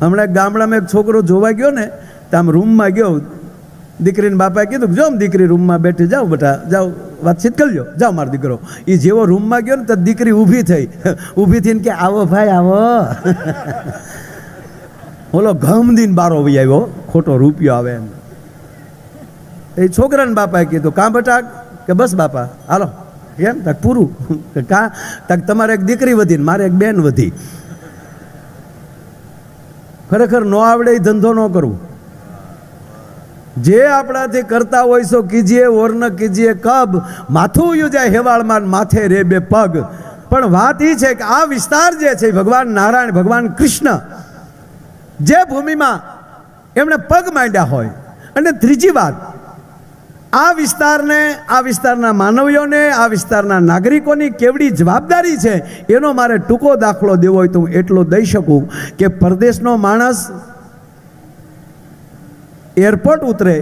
હમણાં ગામડામાં એક છોકરો જોવા ગયો ને, તો આમ રૂમમાં ગયો. દીકરીને બાપાએ કીધું જો દીકરી રૂમમાં બેઠી જાઓ બેટા, જાઓ, વાતચીત કરજો. જાઓ મારો દીકરો. એ જેવો રૂમમાં ગયો ને, તો દીકરી ઊભી થઈ. ઊભી થઈને કે, આવો ભાઈ, આવો. ઓલો ગમ દીન બારો ભાઈ આવ્યો, ખોટો રૂપિયો આવે એમ. એ છોકરાને બાપાએ કીધું, કાં બેટા? કે, બસ બાપા, હાલો. કેમ તક પૂરું. કે? તક તમારે એક દીકરી વધી ને મારે એક બેન વધી. ખરેખર ન આવડે એ ધંધો ન કરવું. જે આપણાથી કરતા હોય સો કીજીએ ઓર્ન કીજીએ કબ, માથું યુજાય હેવાળમાં માથે રે બે પગ. પણ વાત એ છે કે આ વિસ્તાર જે છે ભગવાન નારાયણ, ભગવાન કૃષ્ણ, જે ભૂમિમાં એમણે પગ માંડ્યા હોય. અને ત્રીજી વાત આ વિસ્તારને, આ વિસ્તારના માનવીઓને, આ વિસ્તારના નાગરિકોની કેવડી જવાબદારી છે, એનો મારે ટૂંકો દાખલો દેવો હોય તો હું એટલો દઈ શકું કે પરદેશનો માણસ એરપોર્ટ ઉતરે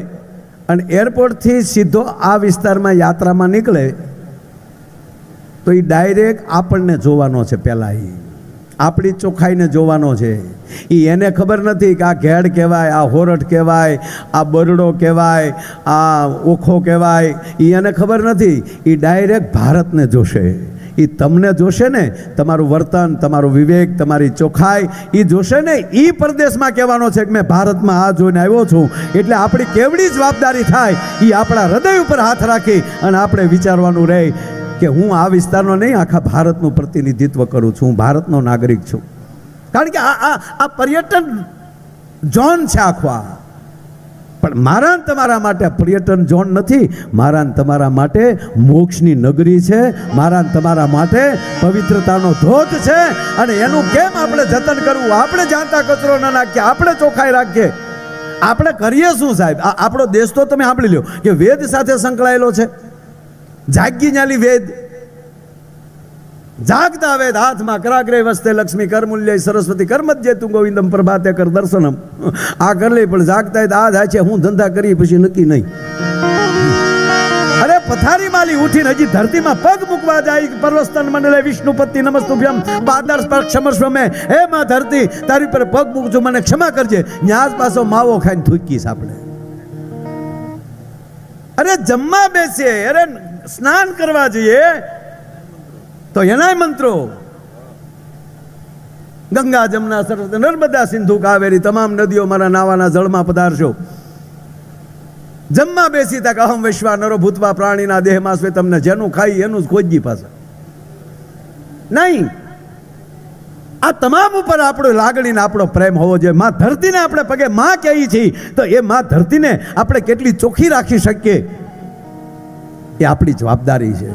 અને એરપોર્ટથી સીધો આ વિસ્તારમાં યાત્રામાં નીકળે, તો એ ડાયરેક્ટ આપણને જોવાનો છે પહેલાં એ આપણી ચોખ્ખાઈને જોવાનો છે. એ એને ખબર નથી કે આ ઘેડ કહેવાય, આ હોરઠ કહેવાય, આ બરડો કહેવાય, આ ઓખો કહેવાય. એ એને ખબર નથી. એ ડાયરેક્ટ ભારતને જોશે. એ તમને જોશે ને તમારું વર્તન, તમારું વિવેક, તમારી ચોખ્ખાઈ એ જોશે ને એ પરદેશમાં કહેવાનો છે કે મેં ભારતમાં આ જોઈને આવ્યો છું. એટલે આપણી કેવડી જવાબદારી થાય. એ આપણા હૃદય ઉપર હાથ રાખી અને આપણે વિચારવાનું રહે. કે હું આ વિસ્તારનો નહીં, આખા ભારતનું પ્રતિનિધિત્વ કરું છું, હું ભારતનો નાગરિક છું. કારણ કે આ આ આ પર્યટન ઝોન છે આખો આ. પણ મારા તમારા માટે પર્યટન ઝોન નથી. મારા તમારા માટે મોક્ષની નગરી છે. મારા તમારા માટે પવિત્રતાનો ધોધ છે. અને એનું કેમ આપણે જતન કરવું? આપણે જાણતા કચરો ન નાખીએ, આપણે ચોખ્ખાઈ રાખીએ. આપણે કરીએ શું સાહેબ? આપણો દેશ તો તમે સાંભળી લો કે વેદ સાથે સંકળાયેલો છે. જાગી ન્યાલી વેદ. જાગતા વેદ હાથમાં કરાગ્રે વસ્તે લક્ષ્મી કરમૂલ્ય સરસ્વતી કરમત જે તું ગોવિંદમ પ્રભાતે કર દર્શનમ. આ કરી લઈ પણ જાગતા આ થાય છે હું ધંધા કરી પછી નક્કી નહીં. અરે પથારી માલી ઉઠીને હજી ધરતીમાં પગ મૂકવા જાય પર્વસ્તન મંડલે વિષ્ણુપતિ નમસ્તુભ્યમ પાદર પર હે માં ધરતી, તારી પર પગ મૂકજો, મને ક્ષમા કરજે. ન્યાસ પાસો માવો ખાઈને થૂકીશ આપણે. અરે જમવા બેસીએ અરે સ્નાન કરવા જઈએ તો એનાય મંત્રો. ગંગા, જમના સરસ નર્મદા, સિંધુ, કાવેરી તમામ નદીઓ મારા નાવાના જળમાં પધારશો જમવા બેસી તક અહમ વિશ્વા નરો ભૂતવા પ્રાણીના દેહમાં સ્વે તમને જેનું ખાઈ એનું જ ખોજી પાસે નહીં. આ તમામ ઉપર આપણો લાગણીને આપણો પ્રેમ હોવો જોઈએ. માં ધરતીને આપણે પગે માં કહીએ છીએ તો એ માં ધરતીને આપણે કેટલી ચોખ્ખી રાખી શકીએ? એ આપણી જવાબદારી છે.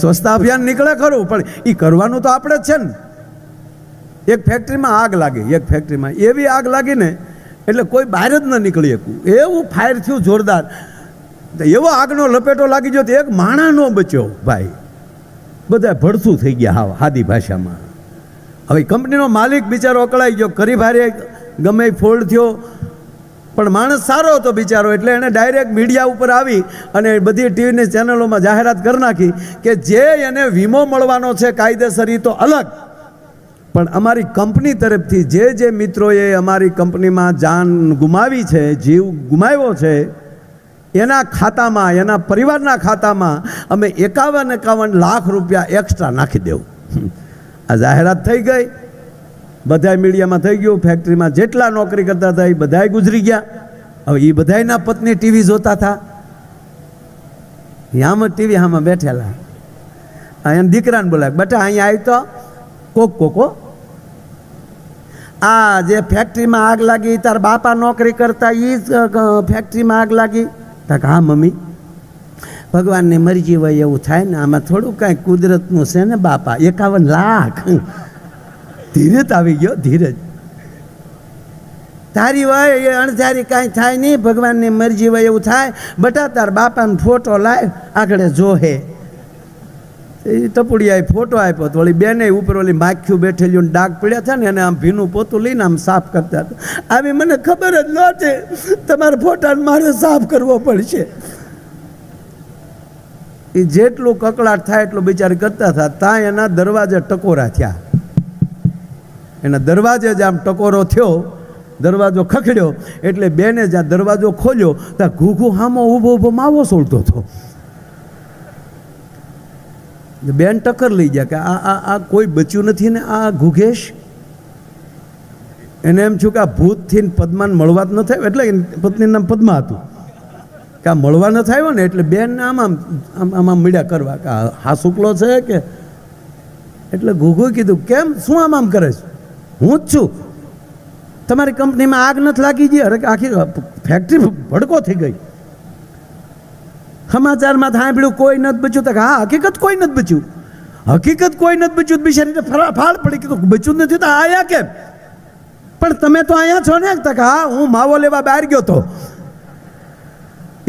સ્વચ્છતા અભિયાન નીકળે ખરું, પણ એ કરવાનું તો આપણે જ છે ને. એક ફેક્ટરીમાં આગ લાગી, એક ફેક્ટરીમાં. એવી આગ લાગી ને એટલે કોઈ બહાર જ ન નીકળી શકું. એવું ફાયર થયું જોરદાર. એવો આગનો લપેટો લાગી ગયો તો એક માણા નો બચ્યો, ભાઈ. બધા ભડથું થઈ ગયા હા હાદી ભાષામાં. હવે કંપનીનો માલિક બિચારો અકળાઈ ગયો. કરી ભારે ગમે ફોલ્ડ થયો. પણ માણસ સારો હતો બિચારો એટલે એણે ડાયરેક્ટ મીડિયા ઉપર આવી અને બધી ટીવીની ચેનલોમાં જાહેરાત કરી નાખી કે જે એને વીમો મળવાનો છે કાયદેસર તો અલગ. પણ અમારી કંપની તરફથી જે જે મિત્રોએ અમારી કંપનીમાં જાન ગુમાવી છે, જીવ ગુમાવ્યો છે, એના ખાતામાં, એના પરિવારના ખાતામાં અમે એકાવન એકાવન લાખ રૂપિયા એક્સ્ટ્રા નાખી દેવું. આ જાહેરાત થઈ ગઈ. બધા મીડિયામાં થઈ ગયું ફેક્ટરીમાં જેટલા નોકરી કરતા હતા એ બધાય ગુજરી ગયા. હવે એ બધાયના પત્ની ટીવી જોતા હતા. આમ ટીવી આમાં બેઠેલા. અહીંયા દીકરાને બોલાય બેટા, અહીંયા આવી તો. કોક, કોકો આ જે ફેક્ટરીમાં આગ લાગી તાર બાપા નોકરી કરતા એ જ ફેક્ટરીમાં આગ લાગી. તક હા, મમ્મી. ભગવાનની મરજી હોય એવું થાય ને, આમાં થોડું કાંઈ કુદરતનું છે ને બાપા, એકાવન લાખ. ધીરજ આવી ગયો, ધીરજ. તારી હોય એ અણધારી કાંઈ થાય નહીં, ભગવાનની મરજી હોય એવું થાય. બટા તાર બાપાનો ફોટો લાય, આગળ જોહે. એ ટપુડિયાએ ફોટો આપ્યો તો વળી બેને ઉપર ઓલી માખ્યું બેઠેલી ડાક પડ્યા હતા ને એને આમ ભીનું પોતું લઈને આમ સાફ કરતા હતા. આવી મને ખબર જ નહોતી તમારા ફોટાને મારે સાફ કરવો પડશે. એ જેટલું કકળાટ થાય એટલું બિચારી કરતા હતા, ત્યાં એના દરવાજે ટકોરા થયા. એના દરવાજે જ આમ ટકોરો થયો, દરવાજો ખખડ્યો, એટલે બેને જ્યાં દરવાજો ખોલ્યો, ત્યાં ઘૂઘુ હામો ઊભો ઊભો માવો સોળતો હતો. બેન ટક્કર લઈ ગયા કે આ આ આ કોઈ બચ્યું નથી ને આ ઘૂઘેશ? એને એમ થયું કે આ ભૂતથી પદ્માને મળવા જ ન થાય, એટલે પત્નીનું નામ પદ્મા હતું. કે આ મળવા ન થાય ને, એટલે બેન આમ આમ આમ આમ મળ્યા કરવા કે હા શુક્લો છે કે, એટલે ઘુઘુ કીધું, કેમ? શું આમ આમ કરે છે? હું જ છું. તમારી કંપનીમાં આગ નથી લાગી ગઈ અરે આખી ફેક્ટરી ભડકો થઈ ગઈ. સમાચારમાં સાંભળ્યું, કોઈ નથી બચ્યું. તો હા, હકીકત કોઈ નથી બચ્યું. હકીકત કોઈ નથી બચ્યું. બિચારીને ફાળ પડી કીધું બચ્યું નથી. તો આયા કેમ? પણ તમે તો અહીંયા છો ને? તો હા, હું માવો લેવા બહાર ગયો તો.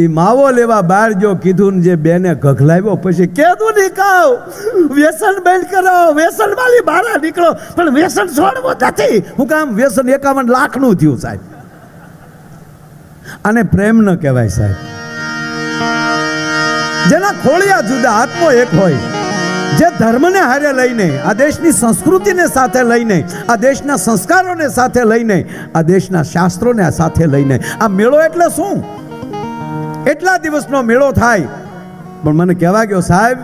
એ માવો લેવા બહાર ગયો, કીધું જે બેને ઘઘલાવ્યો પછી કીધું નહીં કહું વ્યસન બંધ કરો વ્યસન વાળી બહાર નીકળો. પણ વ્યસન છોડવું નથી. હું કામ વ્યસન એકાવન લાખનું થયું સાહેબ. આને પ્રેમ ન કહેવાય સાહેબ. જેના ખોળિયા જુદા, આત્મો એક હોય. જે ધર્મને હારે લઈને, આ દેશની સંસ્કૃતિને સાથે લઈને, આ દેશના સંસ્કારોને સાથે લઈને, આ દેશના શાસ્ત્રોને સાથે લઈને. આ મેળો એટલે શું? એટલા દિવસનો મેળો થાય. પણ મને કહેવા ગયો, સાહેબ,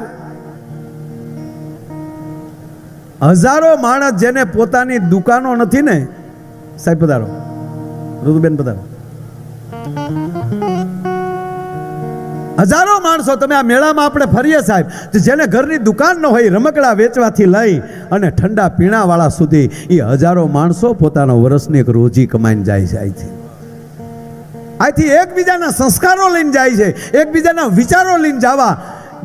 હજારો માણસ જેને પોતાની દુકાનો નથી ને, સાહેબ પધારો, ઋતુબેન પધારો. હજારો માણસો તમે આ મેળામાં આપણે ફરીએ, સાહેબ જેને ઘરની દુકાન ન હોય, રમકડા વેચવાથી લઈ અને ઠંડા પીણાવાળા સુધી એ હજારો માણસો પોતાના વર્ષની એક રોજી કમાઈને જાય છે અહીંથી એકબીજાના સંસ્કારો લઈને જાય છે, એકબીજાના વિચારો લઈને જવા.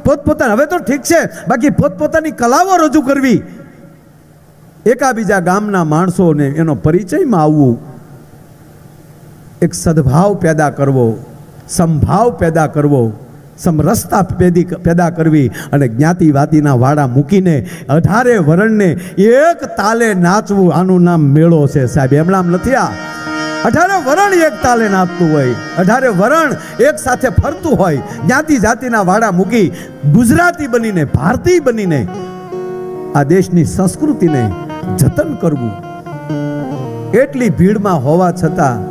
પોતપોતાના, હવે તો ઠીક છે, બાકી પોતપોતાની કલાઓ રજૂ કરવી. એકાબીજા ગામના માણસોને એનો પરિચયમાં આવવું. એક સદભાવ પેદા કરવો, સંભાવ પેદા કરવો, સમરસતા પેદી પેદા કરવી અને જ્ઞાતિવાદીના વાડા મૂકીને અઢારે વરણને એક તાલે નાચવું. આનું નામ મેળો છે સાહેબ. એમ નામ નથી આ અઢારે વરણ એક તાલે નાચતું હોય. અઢારે વરણ એક સાથે ફરતું હોય. જ્ઞાતિ જાતિના વાડા મૂકી ગુજરાતી બનીને, ભારતીય બનીને આ દેશની સંસ્કૃતિને જતન કરવું. એટલી ભીડમાં હોવા છતાં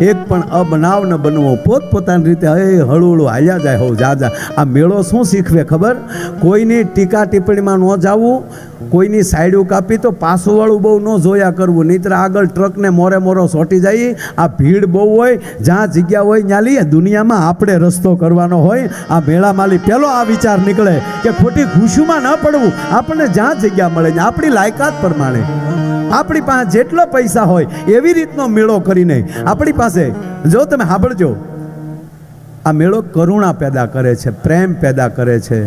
એક પણ અબનાવ ન બનવો. પોતપોતાની રીતે હે હળુહળું હાલ્યા જાય હો, જા જા. આ મેળો શું શીખવે ખબર? કોઈની ટીકા ટિપ્પણીમાં ન જાવું, કોઈની સાઈડું કાપી તો પાછુંવાળું બહુ ન જોયા કરવું. નહીંતર આગળ ટ્રકને મોરે મોરો સોટી જાય. આ ભીડ બહુ હોય, જ્યાં જગ્યા હોય ત્યાં લઈએ. દુનિયામાં આપણે રસ્તો કરવાનો હોય. આ મેળામાલી પહેલો આ વિચાર નીકળે કે ખોટી ખુશીમાં ન પડવું. આપણને જ્યાં જગ્યા મળે આપણી લાયકાત પ્રમાણે. આપણી પાસે જેટલો પૈસા હોય એવી રીતનો મેળો કરીને આપણી પાસે, જો તમે સાંભળજો, આ મેળો કરુણા પેદા કરે છે, પ્રેમ પેદા કરે છે.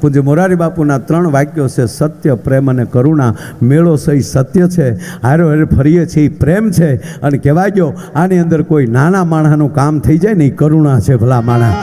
પૂજ્ય મોરારી બાપુના ત્રણ વાક્યો છે, સત્ય, પ્રેમ અને કરુણા. મેળો સહી સત્ય છે, હારો હારે ફરીએ છીએ એ પ્રેમ છે. અને કહેવાય ગયો, આની અંદર કોઈ નાના માણસનું કામ થઈ જાય ને એ કરુણા છે ભલા માણસ.